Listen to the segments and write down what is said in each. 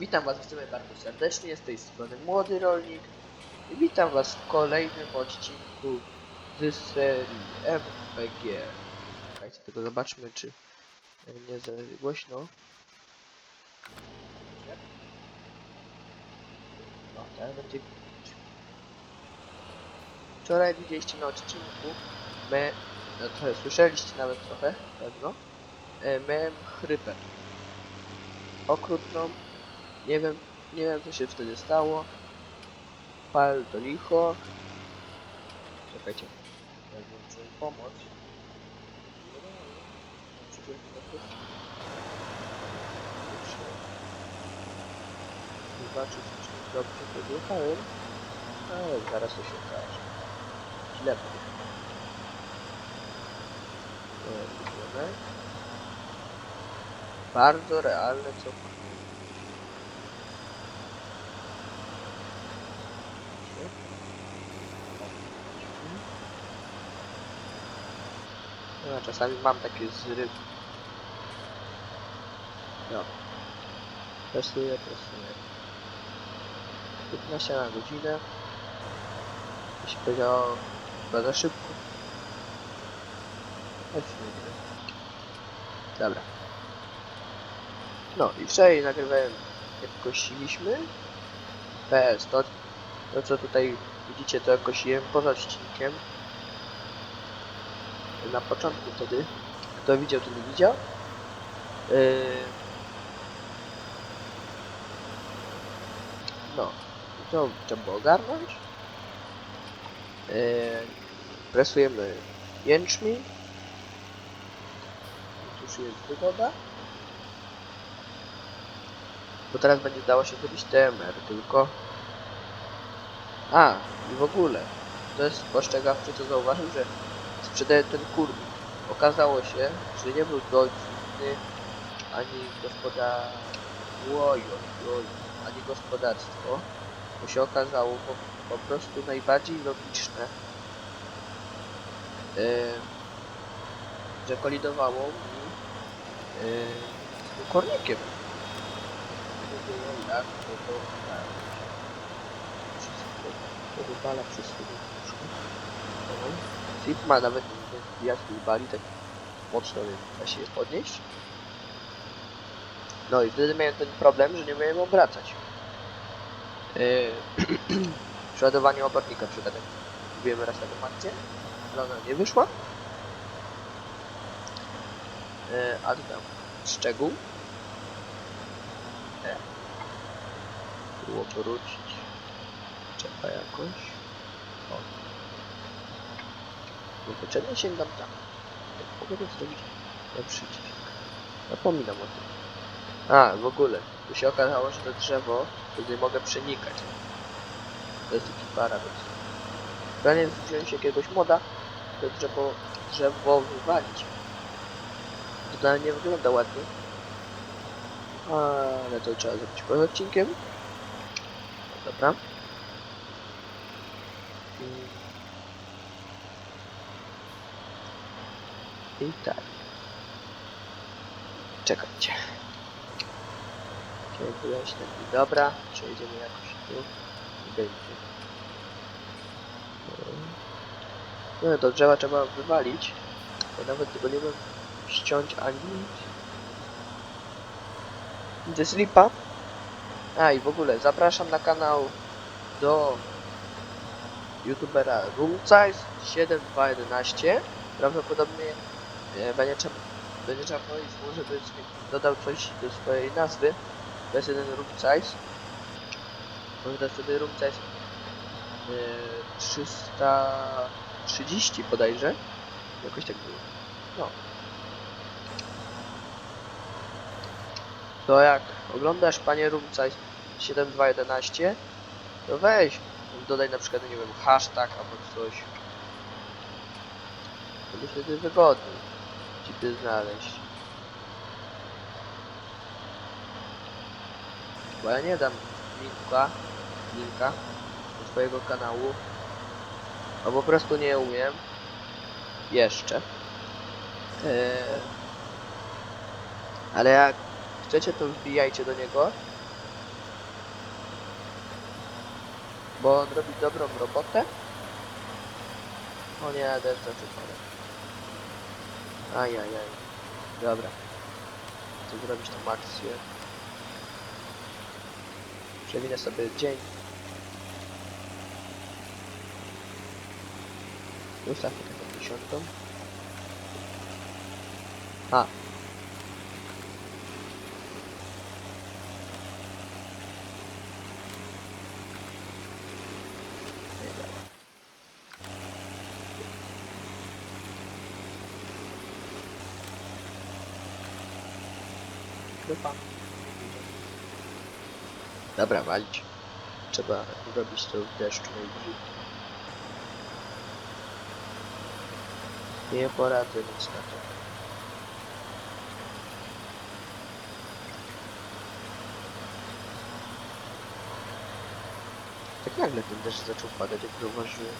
Witam Was chcemy bardzo serdecznie, z tej strony Młody Rolnik i witam Was w kolejnym odcinku z serii MPG. Czekajcie, tylko zobaczmy, czy nie za głośno. No, teraz będzie. Wczoraj widzieliście na odcinku, my, no trochę słyszeliście nawet trochę, pewno, e, miałem chrypę. Okrutną, nie wiem, nie wiem co się wtedy stało. Pal to licho. Czekajcie. Ja włączyłem pomoc. Włączyłem pomoc. Muszę Zobaczyć, czy dobrze podjechałem. Ale zaraz to się okaże. Źle podjechałem. Bardzo realne cofanie. No, czasami mam takie zryw. No. Presuję, presuję. 15 na godzinę. Mi się powiedziało za szybko. Chodźmy. Dobra. No i wczoraj nagrywałem jak kosiliśmy. PS, to, to co tutaj widzicie to kosiłem poza odcinkiem. Na początku wtedy. Kto widział, nie widział. Yy... No, to trzeba było ogarnąć. Yy... Presujemy jęczmień. Już jest wygoda. Bo teraz będzie dało się zrobić TMR, tylko... A, i w ogóle. To jest postrzegawczy, co zauważył, że sprzedaje ten kurnik. Okazało się, że nie był godzinny ani gospoda... Ani gospodarstwo. Bo się okazało po, po prostu najbardziej logiczne, yy, że kolidowało mi yy, z tym kornikiem. To to. Wszystko to Zip ma nawet jak bali tak mocno, da się je podnieść. No i wtedy miałem ten problem, że nie miałem obracać. Yy, przeładowanie obornika przy tak Mówiłem raz taką akcję, ale ona nie wyszła. Yy, a tu szczegół. Tu obrócić. Trzeba jakoś. Niepotrzebnie sięgam tam. Jak mogę zrobić na przycisk? Zapominam o tym. A, w ogóle. Tu się okazało, że to drzewo, tutaj mogę przenikać. To jest taki paradoks. Planie wziąć jakiegoś moda, to drzewo, drzewo wywalić. To nie wygląda ładnie. Ale to trzeba zrobić poza odcinkiem. Dobra. I tak. Czekajcie. Chciałem. Dobra, przejdziemy jakoś tu. I będzie. No do drzewa trzeba wywalić. Bo nawet tego nie wiem ściąć ani nic. To jest lipa. A i w ogóle zapraszam na kanał do youtubera Roomsize 7211. Prawdopodobnie będzie trzeba będzie trzeba powiedzieć mu, żeby dodał coś do swojej nazwy. To jest jeden room size. Może jest wtedy room size yy, 330 bodajże. Jakoś tak było. No. To jak oglądasz panie room size 7211 to weź dodaj na przykład nie wiem hashtag albo coś. Będzie wtedy wygodniej ciebie znaleźć. Bo ja nie dam linka, linka do twojego kanału, bo po prostu nie umiem. Jeszcze. Eee, ale jak chcecie, to wbijajcie do niego. Bo on robi dobrą robotę. O nie, deszcz zaczyna. Ajajaj. Dobra. Chcę zrobić tą akcję. Przewinę sobie dzień. Ustawmy taką dziesiątą. A. Dobra, walić. Trzeba robić to w deszczu najwyżej. Nie poradzę nic na to. Tak nagle ten deszcz zaczął padać, jak zauważyłem.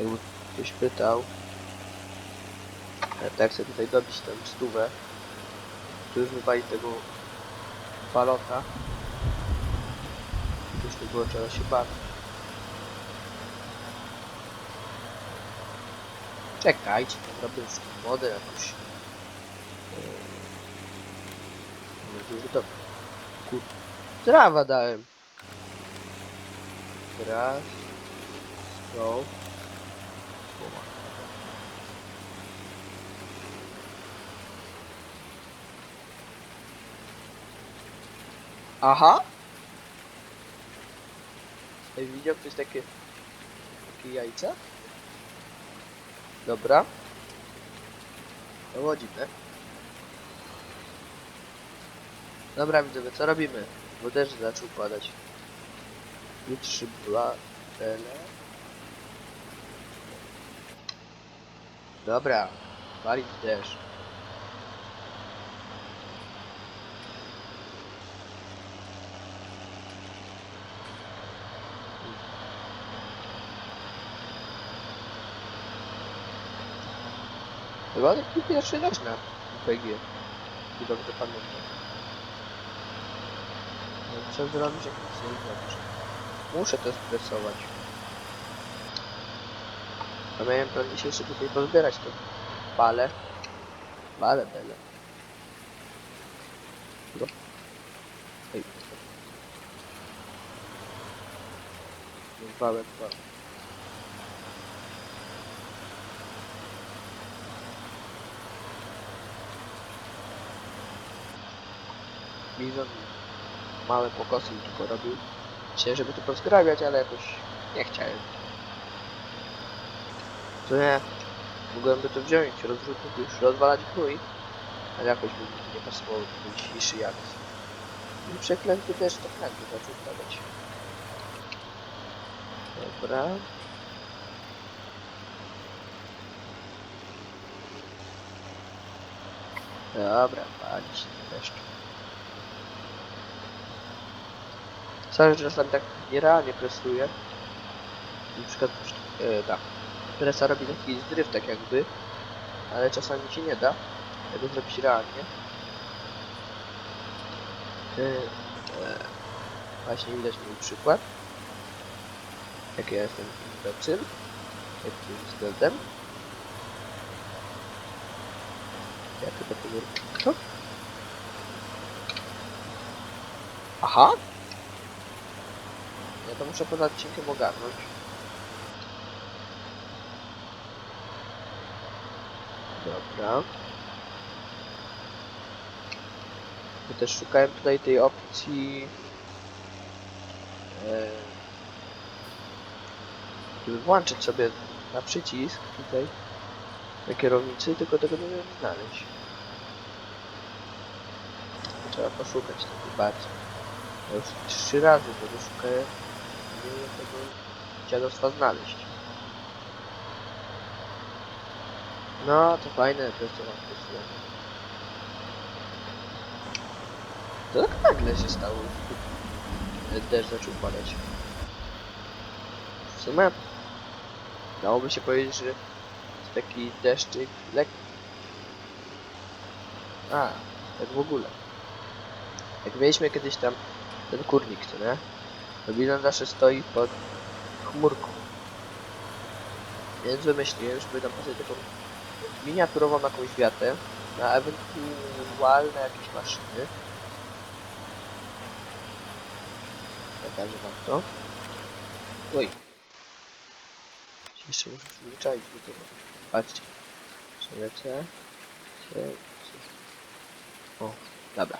Jakby ktoś pytał, tak chcę tutaj dobić tę stówę, tu już wypalić tego balota. Już nie było czego się bawić. Czekajcie, robię już wodę jakoś. Yy, to. Kur... Trawa dałem. Raz. Go. Aha. Widział ktoś takie... Takie jajca? Dobra. To dziwne. Dobra widzowie, co robimy? Bo deszcz zaczął padać. Tu trzy tyle. Dobra, walić deszcz. Chyba taki pierwszy na PG. I dobrze pamiętam. No, co zrobić, jak nic nie zrobisz? Muszę to stresować. A miałem plan dzisiejszy tutaj pozbierać to bale. Bale, bele. No. Ej. Bale, bale. Bizon małe pokosy mi tylko robił. Chciałem, żeby to pozgrabiać, ale jakoś nie chciałem. To nie, mogłem by to wziąć, rozrzucić już, rozwalać gnój, ale jakoś by mi nie pasowało do dzisiejszej akcji. I przeklęty też tak nagle zaczął padać. Dobra. Dobra, palić deszcz. Sorry, że czasami tak nierealnie presuję. Na przykład, e, tak. Presa robi taki zdryw tak jakby, ale czasami się nie da tego zrobić realnie. E, e, właśnie widać mój przykład. Jak ja jestem imbecym. Jakim względem. Ja chyba tego... Kto? Aha! Ja to muszę poza odcinkiem ogarnąć. Dobra. Ja też szukałem tutaj tej opcji... E, żeby włączyć sobie na przycisk tutaj na kierownicy, tylko tego nie wiem znaleźć. Trzeba poszukać tego bardzo. Ja już trzy razy tego szukałem. Wiem tego dziadostwa znaleźć. No, to fajne, to co mam. To tak nagle się stało. Deszcz zaczął padać. W sumie dałoby się powiedzieć, że taki deszczyk lekki. A, tak w ogóle. Jak mieliśmy kiedyś tam ten kurnik, co nie? Bizon zawsze stoi pod chmurką. Więc wymyśliłem, żeby tam postawić taką miniaturową jakąś wiatę na ewentualne jakieś maszyny. Pokażę wam to. Oj. Jeszcze muszę przyzwyczaić do tego. Patrzcie. Przelecę. O, dobra.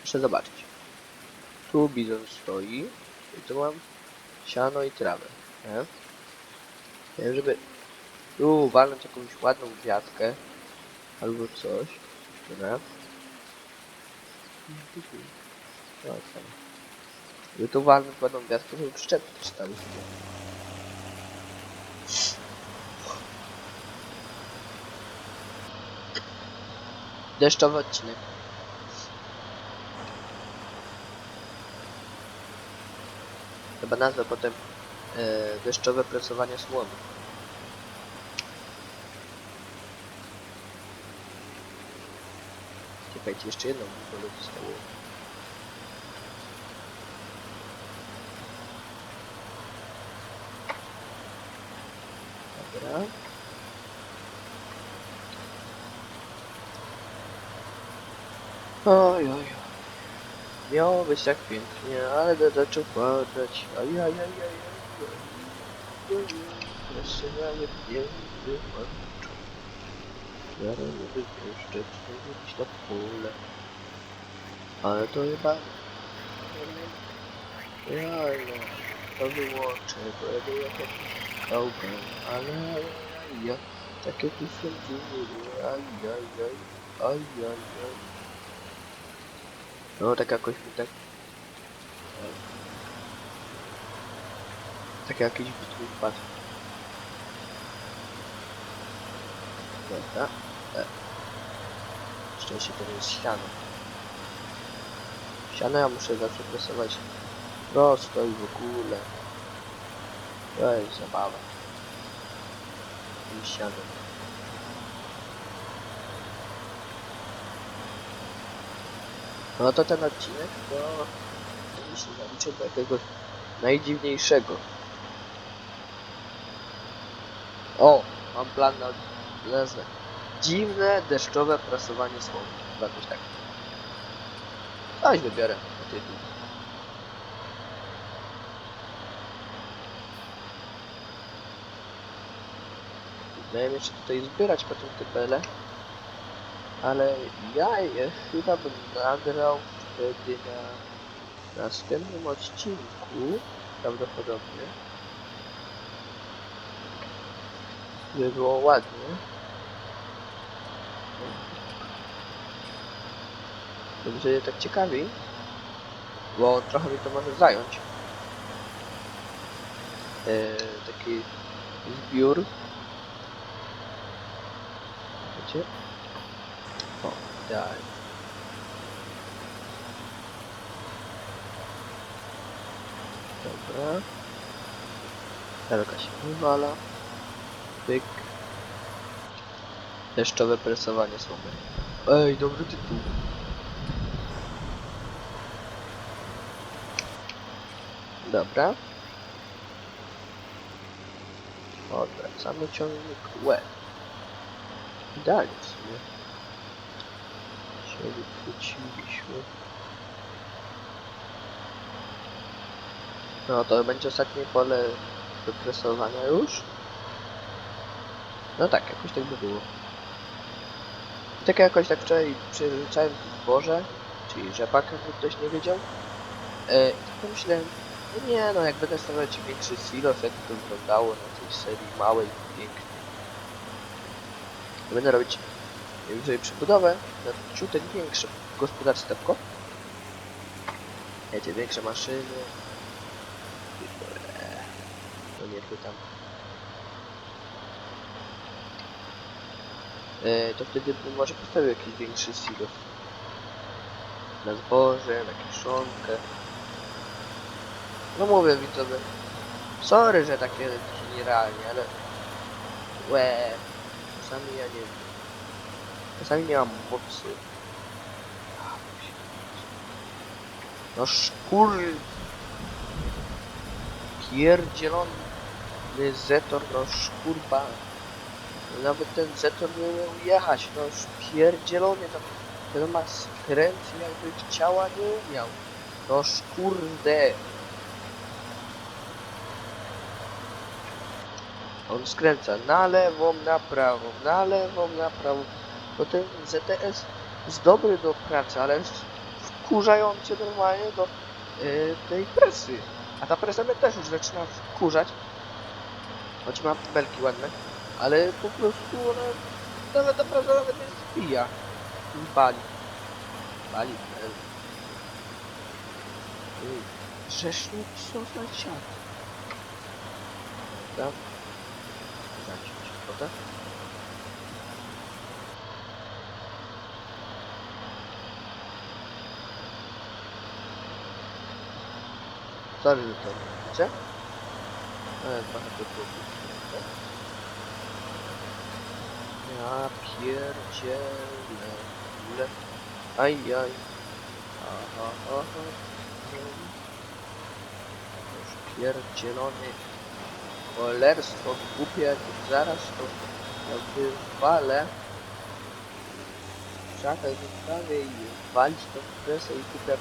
Muszę zobaczyć. Tu bizon stoi. I tu mam siano i trawę. Nie? Wiem, żeby tu walnąć jakąś ładną gwiazdkę albo coś. Dobra. No, tam. Żeby tu walnąć ładną gwiazdkę, żeby stały sobie. Deszczowy odcinek. Chyba nazwę potem e, deszczowe presowanie słomy. Czekajcie, jeszcze jedną zostało. Dobra. Oj, oj, oj. Miało być tak pięknie, ale do- zaczął padać. Ajajajajaj. Jeszcze nawet nie wyłączą. Zaraz wypuszczać, iść na pole. Ale to chyba... Ja, to wyłączę, bo ja byłem jakiś kałkę, ale ja, takie tu są dziury, ajajaj, ajajaj. No tak jakoś mi tak... Tak jakiś bitwy wpadł. Dobra. E. Szczęście to jest siano. Siano ja muszę zawsze presować prosto i w ogóle. To jest zabawa. Tym sianem. No to ten odcinek to się zaliczę do jakiegoś najdziwniejszego. O, mam plan na nazwę. Dziwne deszczowe prasowanie. Chyba jakoś tak. Coś wybiorę na tytuł. Miałem jeszcze tutaj zbierać potem te pele. Ale ja chyba bym nagrał wtedy na następnym odcinku. Prawdopodobnie. Żeby było ładnie. Dobrze, je tak ciekawi. Bo trochę mi to może zająć. Eee, taki zbiór. Wiecie? O, idealnie. Dobra. Tarka się wywala. Pyk. Deszczowe presowanie słomy. Ej, dobry tytuł. Dobra. Odwracamy ciągnik łeb. Idealnie w sumie. Się wychwyciliśmy. No to będzie ostatnie pole wypresowania już. No tak, jakoś tak by było. Tak jakoś tak wczoraj tu zboże, czyli rzepak, jakby ktoś nie wiedział. E, tak pomyślałem, no nie no, jak będę stawiać większy silos, jak to wyglądało na tej serii małej, pięknej. Będę robić jeżeli przebudowę na ciutek większe gospodarstewko. Wiecie, większe maszyny. No nie tu tam. E, to wtedy może postawił jakiś większy silos. Na zboże, na kiszonkę. No mówię widzowie. Sorry, że takie takie nierealnie, ale... Łe. Czasami ja nie wiem. Czasami nie mam mocy. No szkur... Pierdzielony Zetor, no szkurba. Nawet ten Zetor nie umiał jechać, no pierdzielony tam. Ten ma skręt jakby chciała nie umiał. No szkurde. On skręca na lewą, na prawą, na lewą, na prawą. Bo ten ZTS jest dobry do pracy, ale jest wkurzający normalnie do yy, tej presy. A ta presa mnie też już zaczyna wkurzać. Choć ma belki ładne, ale po prostu ona nawet ta presa nawet nie zbija. Bali. Bali. Rzesznik co za siat. Dobra. Zaciąć, prawda? Że to nie widzę. Ale trochę to było głupie. Ja pierdzielę. Ile? Aj, aj. Aha, aha. Już pierdzielony. Cholerstwo głupie, jak zaraz to jakby walę. Czekaj, wyprawię i walić tą presę i kupię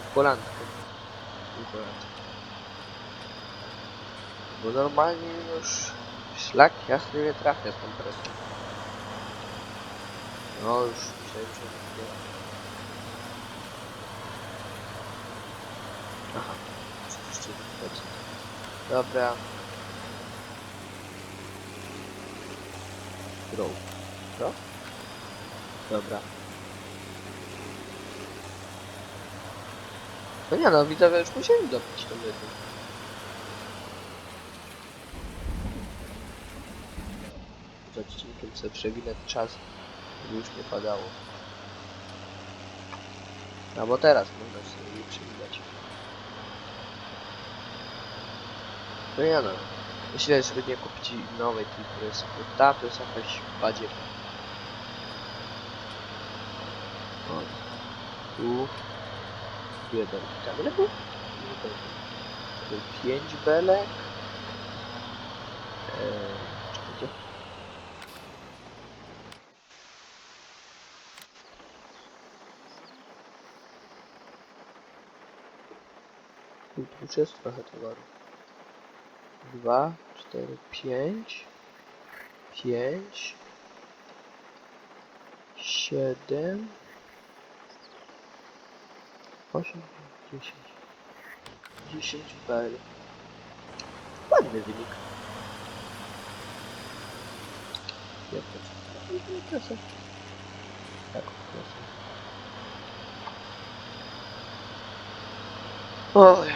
w kolantkę. Bo normalnie już szlak jasny nie trafia z tą presją. No już nie. Aha, 30%. Dobra. Grow. Co? Dobra. No nie no, widzowie już musieli dopić tą jedną. Z odcinkiem sobie przewinę czas, żeby już nie padało. No bo teraz można sobie przewinąć. No nie no. Myślę, żeby nie kupić nowej presy, bo ta to jest jakaś badziewa. O. Tu. Jeden. Tu pięć belek. Eee, czekajcie. Tu już jest trochę towaru. Dwa, cztery, pięć. Pięć. Siedem. Osiem, dziesięć. Dziesięć bel. Ładny wynik. Jak to jest? Klasę. Tak, klasę. Ojej.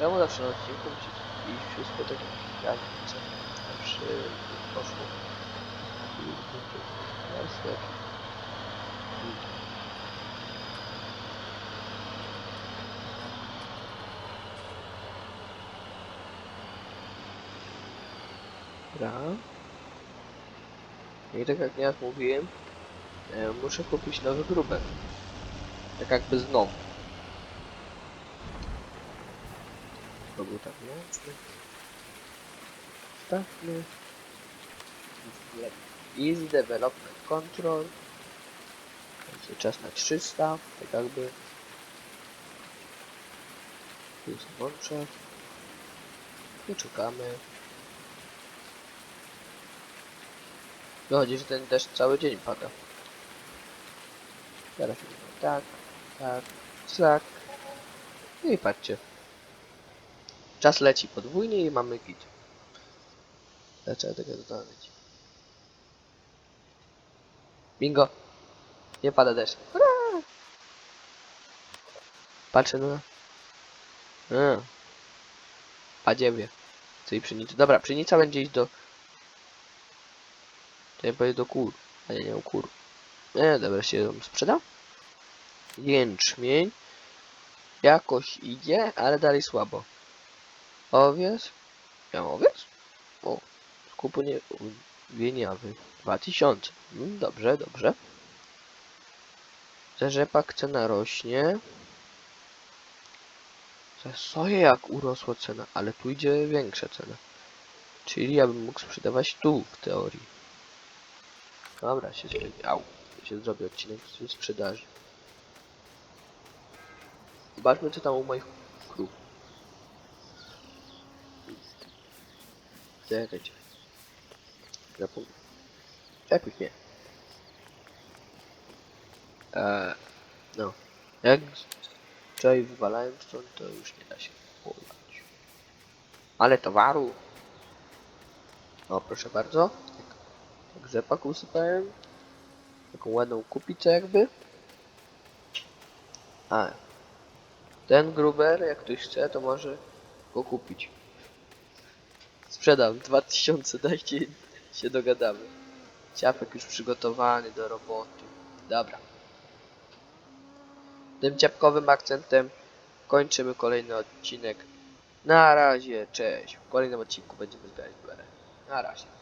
Ja mu zawsze na odcinku iść wszystko tak jak ja chcę. Zawsze poszło. I jest jak... Dobra. I tak jak ja mówiłem, e, muszę kupić nowy grubek. Tak jakby znowu. To był tak łączny. Stawmy. Easy Development Control. Czas na 300, tak jakby. Tu jest. I czekamy. Wychodzi, że ten deszcz cały dzień pada. Teraz tak, tak, tak. No i patrzcie. Czas leci podwójnie i mamy git. Trzeba tego dodać. Bingo! Nie pada deszcz. Hurra! Patrzę na... A. Padziewie. Czyli pszenica. Dobra, pszenica będzie iść do... To ja powiem do kur. A ja nie mam kur. Nie, dobra, się ją sprzedam. Jęczmień. Jakoś idzie, ale dalej słabo. Owiec. Ja mam owiec? O, skupu nie... Wieniawy. 2000. Mm, dobrze, dobrze. Za rzepak cena rośnie. Za soję jak urosła cena, ale tu idzie większa cena. Czyli ja bym mógł sprzedawać tu w teorii. Dobra, się zrobi. Au. Się zrobi odcinek z sprzedaży. Zobaczmy co tam u moich krów. Czekajcie. Zapomnę. Jakoś nie. Eee, no. Jak wczoraj wywalałem stąd, to już nie da się połać. Ale towaru. O, proszę bardzo. Tak, rzepak usypałem. Taką ładną kupicę jakby. A. Ten gruber, jak ktoś chce, to może go kupić. Sprzedam 2000, dajcie się dogadamy. Ciapek już przygotowany do roboty. Dobra. Tym ciapkowym akcentem kończymy kolejny odcinek. Na razie, cześć. W kolejnym odcinku będziemy zbierać. Na razie.